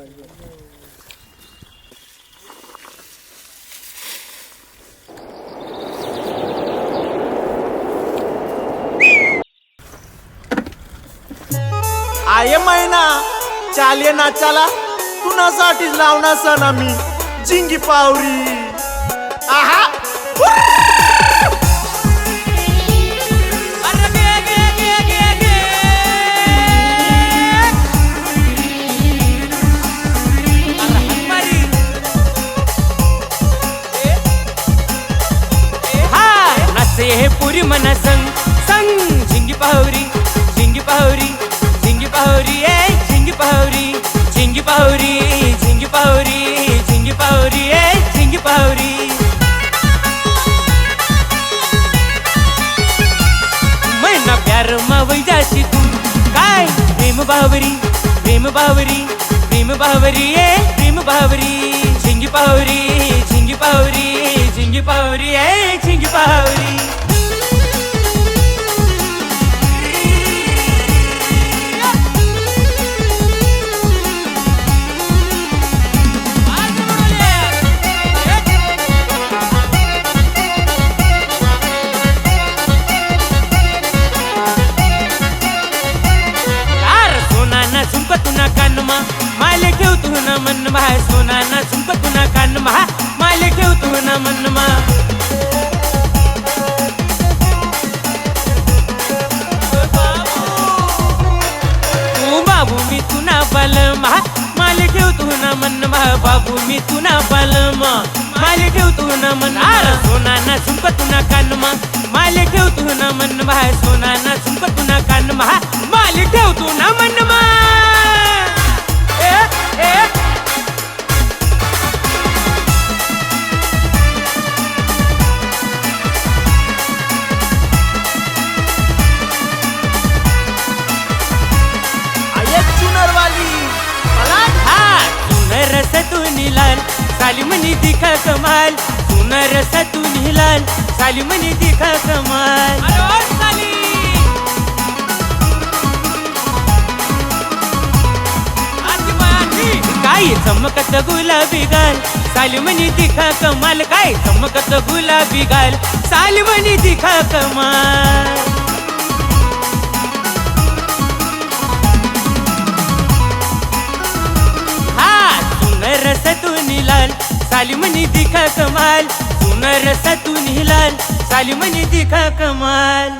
बर बर आहे मैना चाले नाचाला कुणासाठीच लावणार सण आम्ही जिंगी पावरी. आहा! असे हे पुरी मना संग. संग झिंगी पाहुरी झिंगी पाहुरी झिंगी पाहुरी ए झिंगी पाहुरी झिंगी पाहुरी झिंगी पाहुरी झिंगी पाहुरी ए झिंगी पाहुरी. मैना प्यार मावई जाशी तू. काय? प्रेम बावरी प्रेम बावरी प्रेम बावरी ए प्रेम बावरी. झिंगी पाहुरी झिंगी पावरी झिंगी पावरी ए झिंगी पावरी. यार सोना ना झुंप तुना कानमा माले ठेव तू ना मन महा सोना ना झुंप तुना कानमा. माले ठेव तू ना मन मा. बाबू मी तुना बलमा. माले ठेव तू ना मनमा बाबू मी तुना बलमा. माले ठेव तू ना मन आर सोना ना झुंप तुना कानमा. माले ठेव तू ना मन महा सालीमनी दिखा कमाल. सुनर सतून लाल सालीमनी दिखा कमाल. काय चमकत गुलाबी गाल? सालीमनी दिखा कमाल. काय चमकत गुलाबी गाल? सालीमनी दिखा कमाल. सालीमनी दिखा कमाल सुनर हिलाल लाल सालीमनी दिखा कमाल.